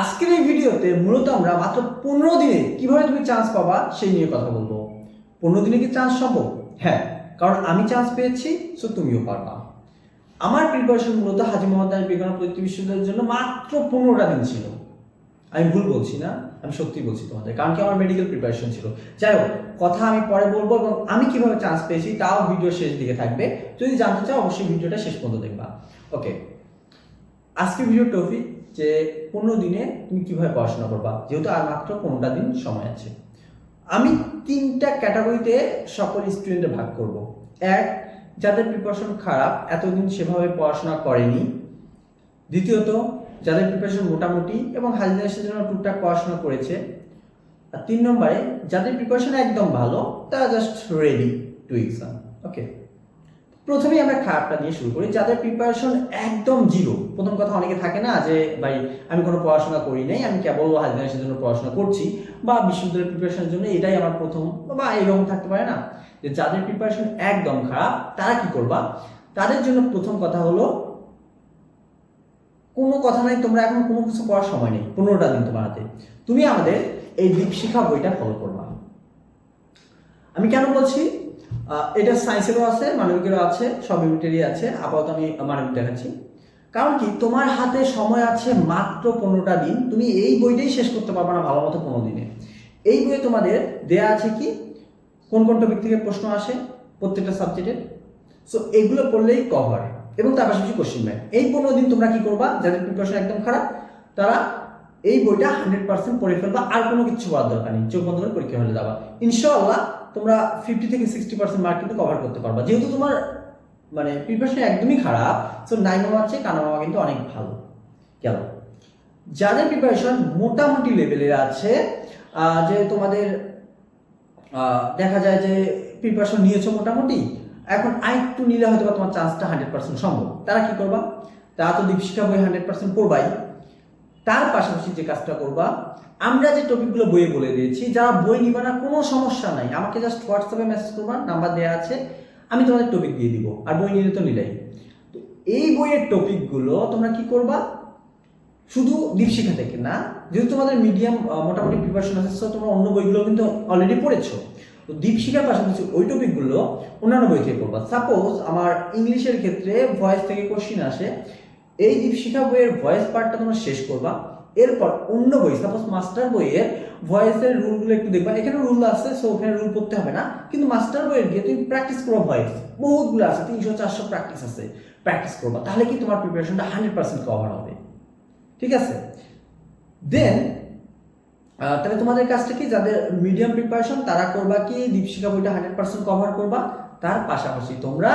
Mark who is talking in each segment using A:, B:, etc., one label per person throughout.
A: আজকের এই ভিডিওতে মূলত আমরা মাত্র পনেরো দিনে কীভাবে তুমি চান্স পাবা সেই নিয়ে কথা বলব। পনেরো দিনে কি চান্স সম্ভব? হ্যাঁ কারণ আমি চান্স পেয়েছি সো তুমিও পারবা। আমার প্রিপারেশন মূলত হাজি মোহাম্মদ আলী প্রযুক্তি বিশ্ববিদ্যালয়ের জন্য মাত্র পনেরোটা দিন ছিল। আমি ভুল বলছি না, আমি সত্যি বলছি তোমাদের, কারণ কি আমার মেডিকেল প্রিপারেশন ছিল। যাই হোক, কথা আমি পরে বলব এবং আমি কীভাবে চান্স পেয়েছি তাও ভিডিও শেষ দিকে থাকবে। যদি জানতে চাও, অবশ্যই ভিডিওটা শেষ পর্যন্ত দেখবা। ওকে আজকে ভিডিও টপিক যে পনেরো দিনে তুমি কীভাবে পড়াশোনা করবা? যেহেতু আর মাত্র পনেরোটা দিন সময় আছে। আমি তিনটা ক্যাটাগরিতে সকল স্টুডেন্টে ভাগ করব। এক, যাদের প্রিপারেশন খারাপ, এতদিন সেভাবে পড়াশোনা করেনি। দ্বিতীয়ত, যাদের প্রিপারেশন মোটামুটি এবং হাজিদাসের জন্য টুকটাক পড়াশোনা করেছে। আর তিন নম্বরে, যাদের প্রিপারেশন একদম ভালো, তারা just ready to exam okay প্রথমেই আমরা খারাপটা দিয়ে শুরু করি, যাদের প্রিপারেশন একদম জিরো প্রথম কথা অনেকে থাকে না যে, ভাই, আমি কোনো পড়াশোনা করি নাই, আমি কেবল হাজিদাসের জন্য পড়াশোনা করছি। বা বিশ্ববিদ্যালয়ের প্রিপারেশনের জন্য এটাই আমার প্রথম, বা এরকম থাকতে পারে না। যে যাদের প্রিপারেশন একদম খারাপ, তারা কি করবা? তাদের জন্য প্রথম কথা হলো, কোনো কথা নাই, তোমরা এখন কোনো কিছু পড়ার সময় নেই, পনেরোটা দিন তোমার হাতে। তুমি আমাদের এই দীপশিখা বইটা ফলো করবা। আমি কেন বলছি? এটা সায়েন্সেরও আছে, মানবিকেরও আছে, সব ইউনিটেরই আছে, আপাতত আমি মানবিক দেখাচ্ছি। কারণ কি, তোমার হাতে সময় আছে মাত্র পনেরোটা দিন, তুমি এই বইটাই শেষ করতে পারবে না ভালো মতো পনেরো দিনে। এই বইয়ে তোমাদের দেয়া আছে কি, কোন কোন টপিক থেকে প্রশ্ন আসে, প্রত্যেকটা সাবজেক্টের সো এগুলো পড়লেই কভার এবং তার পাশাপাশি কোশ্চিন ব্যাংক এই পনেরো দিন তোমরা কি করবা, যাদের প্রিপারেশন একদম খারাপ, তারা এই বইটা হান্ড্রেড পার্সেন্ট পড়ে ফেলবা, আর কোনো কিছু করার দরকার নেই, চোখ বন্ধ করে পরীক্ষা হলে যাবা। ইনশাআল্লাহ তোমরা ফিফটি থেকে সিক্সটি পার্সেন্ট মার্ক কিন্তু কভার করতে পারবা। যেহেতু তোমার মানে প্রিপারেশন একদমই খারাপ সো নাইন মামার চেয়ে কানা মামা কিন্তু অনেক ভালো। গেল। যাদের প্রিপারেশন মোটামুটি লেভেলের আছে যে তোমাদের দেখা যায় যে প্রিপারেশন নিয়েছো মোটামুটি, এখন আরেকটু নিলে হয়তো তোমার চান্সটা হান্ড্রেড পার্সেন্ট সম্ভব। তারা কি করবা? তারা তো দীপশিখা বই হান্ড্রেড পার্সেন্ট পড়বাই। তার পাশাপাশি যে কাজটা করবা, আমরা যে টপিকগুলো বইয়ে বলে দিয়েছি যারা বই নিবা না, কোনো সমস্যা নাই। আমাকে জাস্ট হোয়াটসঅ্যাপে মেসেজ করবা নাম্বার দেওয়া আছে, আমি তোমাদের টপিক দিয়ে দিব, আর বই নিলে তো নিলাই। তো এই বইয়ের টপিকগুলো তোমরা কি করবা? শুধু দীপশিখা থেকে না, যেহেতু তোমাদের মিডিয়াম মোটামুটি প্রিপারেশন আছে, so তোমরা অন্য বইগুলো কিন্তু অলরেডি পড়েছো। তো দীপশিখার পাশাপাশি ওই টপিকগুলো অন্যান্য বই থেকে পড়বা। সাপোজ আমার ইংলিশের ক্ষেত্রে ভয়েস থেকে কোশ্চিন আসে এই দীপশিখা বইয়ের ভয়েস পার্টটা তোমরা শেষ করবা। এরপর অন্য বই সাপোজ মাস্টার বইয়ের ভয়েসের রুলগুলো একটু দেখবা। এখানে রুল আছে সো ওখানে রুল পড়তে হবে না। কিন্তু মাস্টার বইয়ের গিয়ে তুমি প্র্যাকটিস করো ভয়েস বহুতগুলো আছে, তিনশো, চারশো প্র্যাকটিস আছে। প্র্যাকটিস করবা, তাহলে কি তোমার প্রিপারেশনটা হান্ড্রেড পার্সেন্ট কভার হবে। ঠিক আছে? দেন তাহলে তোমাদের কাজটা কি? যাদের মিডিয়াম প্রিপারেশন তারা করবা কি? দীপশিখা বইটা হান্ড্রেড পার্সেন্ট কভার করবা। তার পাশাপাশি তোমরা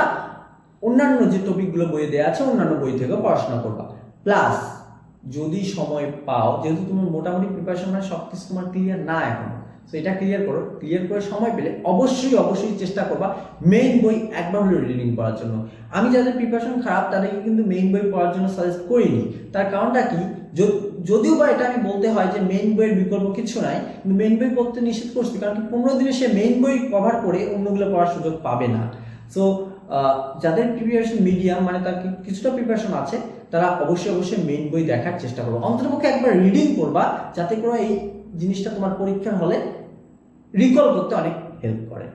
A: অন্যান্য যে টপিকগুলো বইয়ে দেওয়া আছে, অন্যান্য বই থেকেও পড়াশোনা করবা। প্লাস যদি সময় পাও, যেহেতু তোমার মোটামুটি প্রিপারেশন মানে সব কিছু তোমার ক্লিয়ার না এখন তো এটা ক্লিয়ার করো। ক্লিয়ার করে সময় পেলে অবশ্যই অবশ্যই চেষ্টা করবা মেইন বই একবার হলেও রিডিং করার জন্য। আমি যাদের প্রিপারেশন খারাপ, তাদেরকে কিন্তু মেইন বই পড়ার জন্য সাজেস্ট করিনি। তার কারণটা কি? যদিও বা এটা আমি বলতে হয় যে মেইন বইয়ের বিকল্প কিছু নাই, কিন্তু মেইন বই পড়তে নিষেধ করছি, কারণ কি পনেরো দিনে সে মেইন বই কভার করে অন্যগুলো পড়ার সুযোগ পাবে না। সো যাদের প্রিপারেশন মিডিয়াম মানে তার কিছুটা প্রিপারেশন আছে, তারা অবশ্যই অবশ্যই মেইন বই দেখার চেষ্টা করব। অন্ততপক্ষে একবার রিডিং করবা, যাতে করে এই জিনিসটা তোমার পরীক্ষার হলে রিকল করতে অনেক হেল্প করে।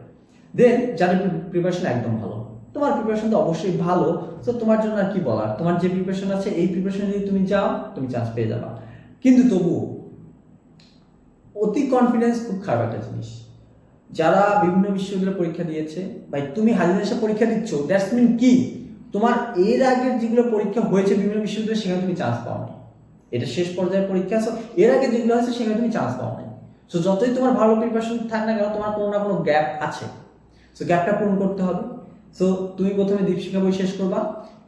A: দেন যাদের প্রিপারেশন একদম ভালো, তোমার প্রিপারেশন তো অবশ্যই ভালো, তো তোমার জন্য আর কি বলার? তোমার যে প্রিপারেশন আছে, এই প্রিপারেশন যদি তুমি যাও তুমি চান্স পেয়ে যাবা। কিন্তু তবুও, অতি কনফিডেন্স খুব খারাপ একটা জিনিস। যারা বিভিন্ন বিশ্ববিদ্যালয়ে পরীক্ষা দিয়েছে, ভাই, তুমি হাজির এসে পরীক্ষা দিচ্ছ দ্যাটস মিন কি? তোমার এর আগের যেগুলো পরীক্ষা হয়েছে বিভিন্ন বিশ্ববিদ্যালয়ে, সেখানে তুমি চান্স পাও না এটা শেষ পর্যায়ের পরীক্ষা, so এর আগে যেগুলো হয়েছে, সেখানে তুমি চান্স পাও না সো যতই তোমার ভালো প্রিপারেশন থাক না কেন, তোমার কোনো না কোনো গ্যাপ আছে। সো গ্যাপটা পূরণ করতে হবে। সো তুমি প্রথমে দীপশিখা বই শেষ করবা।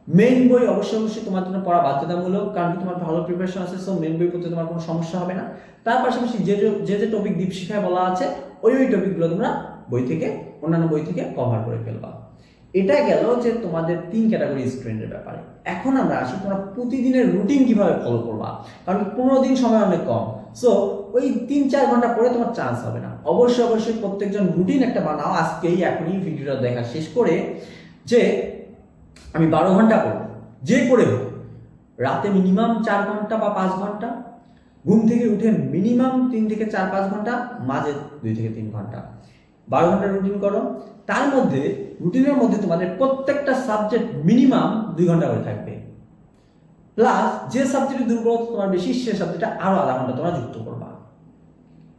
A: মেইন বই অবশ্যই অবশ্যই তোমার জন্য পড়া বাধ্যতামূলক, কারণ তোমার ভালো প্রিপারেশন আছে সো মেন বই পড়তে তোমার কোনো সমস্যা হবে না। তার পাশাপাশি যে- যে যে টপিক দীপশিখায় বলা আছে, ওই ওই টপিকগুলো তোমরা বই থেকে, অন্যান্য বই থেকে কভার করে ফেলবা। এটা গেল যে তোমাদের তিন ক্যাটাগরি স্টুডেন্টের ব্যাপারে। এখন আমরা আসি তোমরা প্রতিদিনের রুটিন কীভাবে ফলো করবা, কারণ পনেরো দিন সময় অনেক কম। সো ওই তিন চার ঘণ্টা পরে তোমার চান্স হবে না। অবশ্যই অবশ্যই প্রত্যেকজন রুটিন একটা বানাও। আজকেই এখনই ভিডিওটা দেখা শেষ করে যে আমি বারো ঘণ্টা করব যে করে হোক। রাতে মিনিমাম চার ঘণ্টা বা পাঁচ ঘণ্টা, ঘুম থেকে উঠে মিনিমাম তিন থেকে চার পাঁচ ঘণ্টা, মাঝে দুই থেকে তিন ঘণ্টা। বারো ঘণ্টা রুটিন করো। তার মধ্যে রুটিনের মধ্যে তোমাদের প্রত্যেকটা সাবজেক্ট মিনিমাম দুই ঘণ্টা করে থাকবে। প্লাস যে সাবজেক্টে দুর্বলতা তোমার বেশি, সে সাবজেক্টটা আরও আধা ঘণ্টা তোমরা যুক্ত করবা।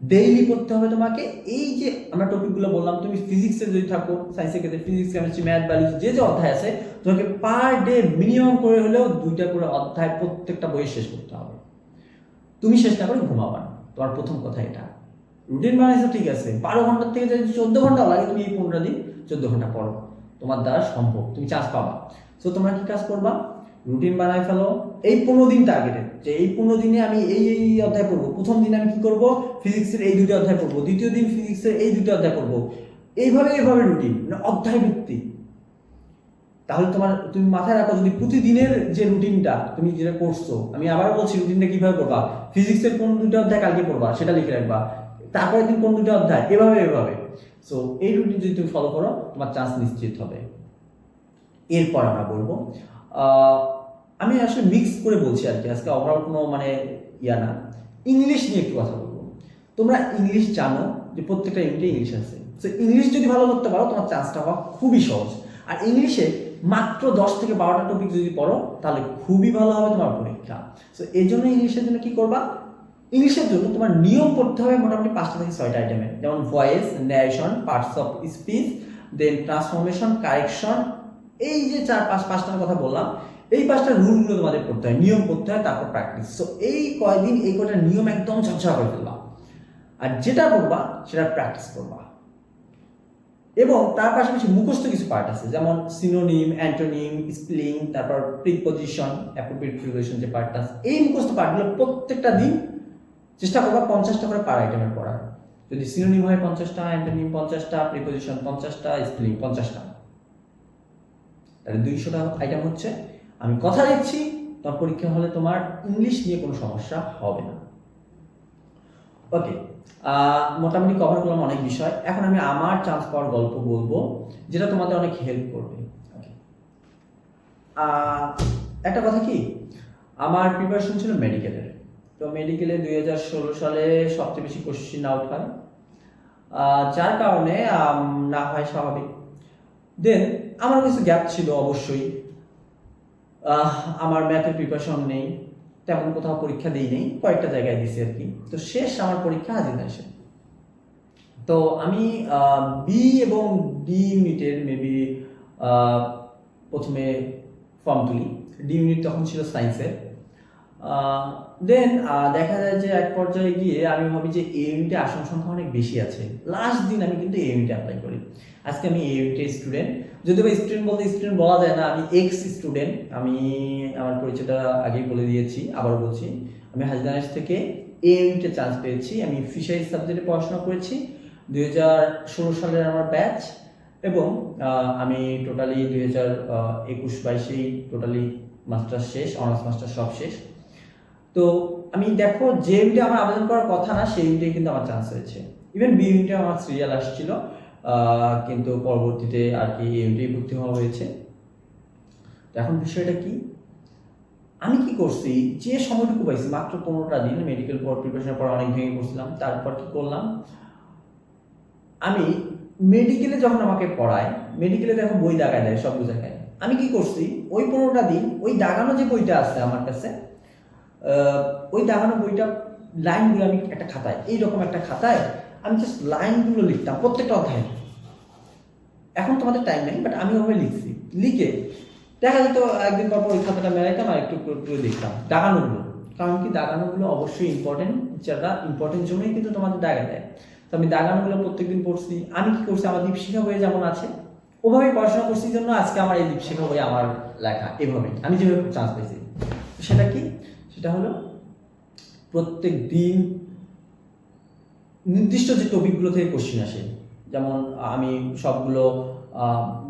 A: ডেইলি করতে হবে তোমাকে। এই যে আমরা টপিকগুলো বললাম, তুমি ফিজিক্সে যদি থাকো সায়েন্সের ক্ষেত্রে ফিজিক্স কেমিস্ট্রি ম্যাথ বায়োলজি যে যে অধ্যায় আছে, তোমাকে পার ডে মিনিমাম করে হলেও দুইটা করে অধ্যায় প্রত্যেকটা বই শেষ করতে হবে। তুমি শেষ না করে ঘুমাবা না। তোমার প্রথম কথা এটা। রুটিন বানাইছো ঠিক আছে। বারো ঘণ্টার থেকে যদি চোদ্দ ঘণ্টা লাগে, তুমি এই পনেরো দিন চোদ্দ ঘণ্টা পড়ো। তোমার দ্বারা সম্ভব। তুমি চান্স পাবা। সো তোমরা কি কাজ করবা? রুটিন বানাই ফেলো। এই পনেরো দিন টার্গেটেড যে এই পনেরো দিনে আমি এই এই অধ্যায় পড়ব। প্রথম দিন আমি কি করব? ফিজিক্সের এই দুটো অধ্যায় পড়ব। দ্বিতীয় দিন ফিজিক্সের এই দুটো অধ্যায় পড়ব। এইভাবে এইভাবে রুটিন মানে অধ্যায় ভিত্তিক। তাহলে তোমার, তুমি মাথায় রাখো, যদি প্রতিদিনের যে রুটিনটা তুমি যেটা করছ, আমি আবার বলছি রুটিনটা কীভাবে করবা? ফিজিক্সের কোন দুটো অধ্যায় কালকে পড়বা, সেটা লিখে রাখবা। তারপরে দিন কোন দুটো অধ্যায়? এভাবে এভাবে। সো এই রুটিন যদি তুমি ফলো করো, তোমার চান্স নিশ্চিত হবে। এরপর আমরা বলব আমি আসলে মিক্স করে বলছি আর কি। আজকে ওভারঅল কোনো মানে ইয়া না। ইংলিশ নিয়ে একটু কথা বলব। তোমরা ইংলিশ জানো যে প্রত্যেকটা ইউনিটে ইংলিশ আছে। তো ইংলিশ যদি ভালো করতে পারো, তোমার চান্সটা হওয়া খুবই সহজ। আর ইংলিশে মাত্র দশ থেকে বারোটা টপিক যদি পড়ো, তাহলে খুবই ভালো হবে তোমার পরীক্ষা। তো এই জন্য ইংলিশের জন্য কি করবা? ইংলিশের জন্য তোমার নিয়ম পড়তে হবে মোটামুটি পাঁচটা থেকে ছয়টা আইটেমের যেমন voice narration parts of speech then transformation correction এই যে চার পাঁচ, পাঁচটার কথা বললাম, এই পাঁচটা রুলগুলো তোমাদের পড়তে হয়, নিয়ম করতে হয়, তারপর প্র্যাকটিস সো এই কয়দিন এই কটা নিয়ম একদম ঝকঝকা করে ফেলবা। আর যেটা করবা সেটা প্র্যাকটিস করবা। এবং তার পাশাপাশি মুখস্থ কিছু পার্ট আছে, যেমন সিনোনিম অ্যান্টোনিম স্প্লিং তারপর প্রিপোজিশন অ্যাপ্রোপ্রিয়েট প্রিপোজিশন যে পার্টটা আছে, এই মুখস্থ পার্টগুলো প্রত্যেকটা দিন চেষ্টা করবা পঞ্চাশটা করে পার আইটেমের পড়ার। যদি সিনোনিম হয় পঞ্চাশটা অ্যান্টোনিম পঞ্চাশটা প্রিপোজিশন পঞ্চাশটা স্প্লিং পঞ্চাশটা। তাহলে দুইশোটা আইটেম হচ্ছে, আমি কথা দিচ্ছি, তোমার পরীক্ষা হলে তোমার ইংলিশ নিয়ে কোনো সমস্যা হবে না। ওকে মোটামুটি কভার করলাম অনেক বিষয়। এখন আমি আমার চান্স পাওয়ার গল্প বলব, যেটা তোমাদের অনেক হেল্প করবে। একটা কথা কি? আমার প্রিপারেশন ছিল মেডিকেলের তো মেডিকেলে দুই হাজার ষোলো সালে সবচেয়ে বেশি কোশ্চিন আউট হয়। যার কারণে না হয় স্বাভাবিক। দেন আমার কিছু গ্যাপ ছিল অবশ্যই। আমার ম্যাথের প্রিপারেশন নেই, তেমন কোথাও পরীক্ষা দিই নেই, কয়েকটা জায়গায় দিছি আর কি। তো শেষ আমার পরীক্ষা হাজির আসে তো আমি বি এবং ডি ইউনিটের মেবি প্রথমে ফর্ম তুলি। ডি ইউনিট তখন ছিল সায়েন্সের দেন দেখা যায় যে এক পর্যায়ে গিয়ে আমি ভাবি যে এ ইউনিটে আসন সংখ্যা অনেক বেশি আছে। লাস্ট দিন আমি কিন্তু এ ইউনিটে অ্যাপ্লাই করি। আজকে আমি এ ইউনিটের স্টুডেন্ট যদিও বা স্টুডেন্ট বলতে স্টুডেন্ট বলা যায় না, আমি এক্স স্টুডেন্ট আমি আমার পরিচয়টা আগেই বলে দিয়েছি আবার বলছি, আমি হাজদানেশ থেকে এ ইউনিটে চান্স পেয়েছি, আমি ফিশারিজ সাবজেক্টে পড়াশোনা করেছি, দুই হাজার ষোলো সালের আমার ব্যাচ এবং আমি টোটালি দুই হাজার একুশ বাইশেই টোটালি মাস্টার শেষ অনার্স মাস্টার সব শেষ। তো আমি দেখো, যে ইউনিটে আমার আবেদন করার কথা না, সেই ইউনিটে কিন্তু আমার চান্স হয়েছে। ইভেন বি ইউনিটে আমার সিরিয়াল আসছিল। কিন্তু পরবর্তীতে আর কি এই ভর্তি হওয়া হয়েছে। এখন বিষয়টা কি? আমি কি করছি? যে সময়টুকু পাইছি, মাত্র পনেরোটা দিন মেডিকেল পর প্রিপারেশনের পর অনেক ভেঙে পড়ছিলাম। তারপর কি করলাম? আমি মেডিকেলে যখন আমাকে পড়ায় মেডিকেলে দেখো বই দাগায় দেয় সব জায়গায়। আমি কি করছি? ওই পনেরোটা দিন, ওই দাগানো যে বইটা আছে আমার কাছে ওই দাগানো বইটা লাইনগুলো আমি একটা খাতায়, এইরকম একটা খাতায় আমি জাস্ট লাইনগুলো লিখতাম, প্রত্যেকটা অধ্যায়। এখন তোমাদের টাইম নেই বাট আমি ওভাবে লিখছি। লিখে দেখা যেত একদিন পর পর ওই খাতাটা মেলাইতাম আর একটু একটু লিখতাম দাগানোগুলো। কারণ কি, দাগানোগুলো অবশ্যই ইম্পর্টেন্ট যারা ইম্পর্টেন্ট জন্যই কিন্তু তোমাদের দাগা দেয়। তো আমি দাগানোগুলো প্রত্যেকদিন পড়ছি। আমি কি করছি, আমার দীপশিখা বইয়ে যেমন আছে, ওভাবে পড়াশোনা করছি জন্য আজকে আমার এই দীপশিখা বই আমার লেখা এভাবেই আমি যেভাবে চান্স পেয়েছি। সেটা কি? সেটা হলো প্রত্যেক দিন নির্দিষ্ট যে টপিকগুলো থেকে কোশ্চিন আসে, যেমন আমি সবগুলো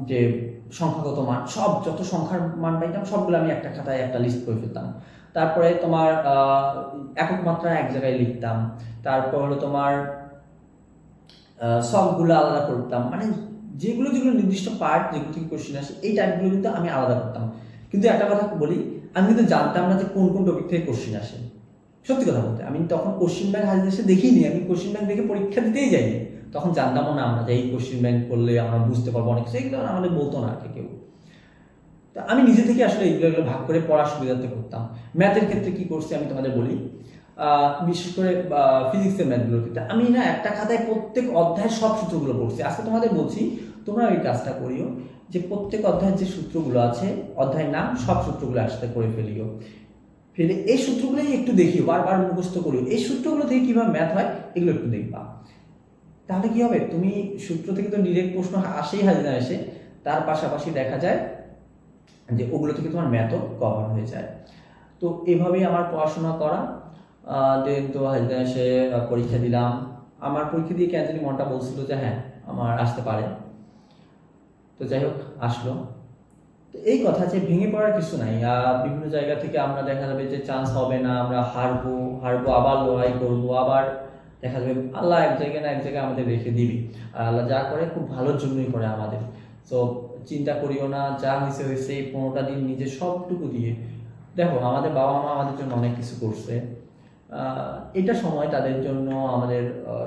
A: যে সংখ্যাগত মান, সব যত সংখ্যার মান পাইতাম, সবগুলো আমি একটা খাতায় একটা লিস্ট করে ফেলতাম। তারপরে তোমার একক মাত্রা এক জায়গায় লিখতাম। তারপর হলো তোমার সবগুলো আলাদা করতাম। মানে যেগুলো যেগুলো নির্দিষ্ট পার্ট যেগুলো থেকে কোশ্চিন আসে, এই টাইপগুলো কিন্তু আমি আলাদা করতাম। কিন্তু একটা কথা বলি, আমি কিন্তু জানতাম না যে কোন কোন টপিক থেকে কোশ্চিন আসে। সত্যি কথা বলতে, আমি তখন কোশ্চিন ব্যাংক হাজির এসে দেখিনি, আমি কোশ্চিন ব্যাংক দেখে পরীক্ষা দিতেই যাইনি। তখন জানতামও না আমরা যে এই কোশ্চিন ব্যাংক করলে আমরা বুঝতে পারব অনেক কিছু আমাদের বলতো না আর কেউ। তো আমি নিজে থেকে আসলে এগুলো ভাগ করে পড়ার সুবিধার্থে করতাম। ম্যাথের ক্ষেত্রে কি করছি আমি তোমাদের বলি বিশেষ করে ফিজিক্সের ম্যাথগুলোর ক্ষেত্রে। আমি না একটা খাতায় প্রত্যেক অধ্যায়ের সব সূত্রগুলো পড়ছি। আজকে তোমাদের বলছি, তোমরা ওই কাজটা করিও যে প্রত্যেক অধ্যায়ের যে সূত্রগুলো আছে, অধ্যায়ের নাম সব সূত্রগুলো একসাথে করে ফেলিও। ফেলে, এই সূত্রগুলোই একটু দেখিও, বারবার মুখস্থ করিও। এই সূত্রগুলো থেকে কীভাবে ম্যাথ হয়, এগুলো একটু দেখবা। তাহলে কি হবে? তুমি সূত্র থেকে তো ডিরেক্ট প্রশ্ন আসেই হাজিরা এসে, তার পাশাপাশি দেখা যায় যে ওগুলো থেকে তোমার ম্যাথও কভার হয়ে যায়। তো এভাবেই আমার পড়াশোনা করা দেন তো হাজিরা এসে পরীক্ষা দিলাম। আমার পরীক্ষা দিয়ে কেন জানি মনটা বলছিল যে হ্যাঁ আমার আসতে পারে। তো যাই হোক, আসলো। তো এই কথা যে ভেঙে পড়ার কিছু নাই। বিভিন্ন জায়গা থেকে আমরা দেখা যাবে যে চান্স হবে না, আমরা হারবো হারবো, আবার লড়াই করব, আবার দেখা যাবে আল্লাহ এক জায়গায় না এক জায়গায় আমাদের রেখে দিবি। আর আল্লাহ যা করে খুব ভালোর জন্যই করে আমাদের। তো চিন্তা করিও না, যা হয়েছে হয়েছে, এই পনেরোটা দিন নিজে সবটুকু দিয়ে। দেখো, আমাদের বাবা মা আমাদের জন্য অনেক কিছু করছে। এটা সময় তাদের জন্য আমাদের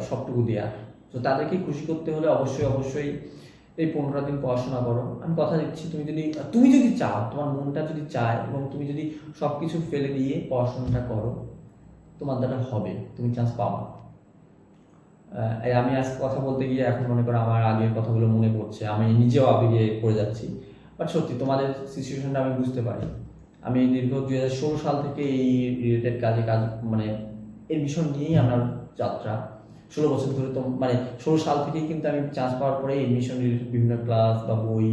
A: সবটুকু দেওয়া তো তাদেরকে খুশি করতে হলে অবশ্যই অবশ্যই এই পনেরো দিন পড়াশোনা করো। আমি কথা দিচ্ছি, তুমি যদি তুমি যদি চাও, তোমার মনটা যদি চায় এবং তুমি যদি সব কিছু ফেলে দিয়ে পড়াশোনাটা করো, তোমার দ্বারা হবে, তুমি চান্স পাবা। আমি আজ কথা বলতে গিয়ে এখন মনে করো আমার আগের কথাগুলো মনে পড়ছে, আমি নিজেও আবেগে পড়ে যাচ্ছি। বাট সত্যি, তোমাদের সিচুয়েশনটা আমি বুঝতে পারি। আমি দীর্ঘ দুই হাজার ষোলো সাল থেকে এই রিলেটেড কাজে কাজ মানে এই বিষয় নিয়েই আমার যাত্রা। ষোলো বছর ধরে তো মানে ষোলো সাল থেকেই কিন্তু আমি চান্স পাওয়ার পরে এডমিশন বিভিন্ন ক্লাস বা বই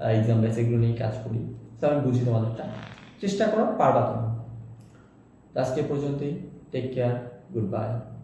A: এক্সাম ব্যাস এগুলো নিয়ে কাজ করি। তো আমি বুঝি তোমাদেরটা। চেষ্টা করো, পারবা তুমি। আজকে পর্যন্তই। Take care good bye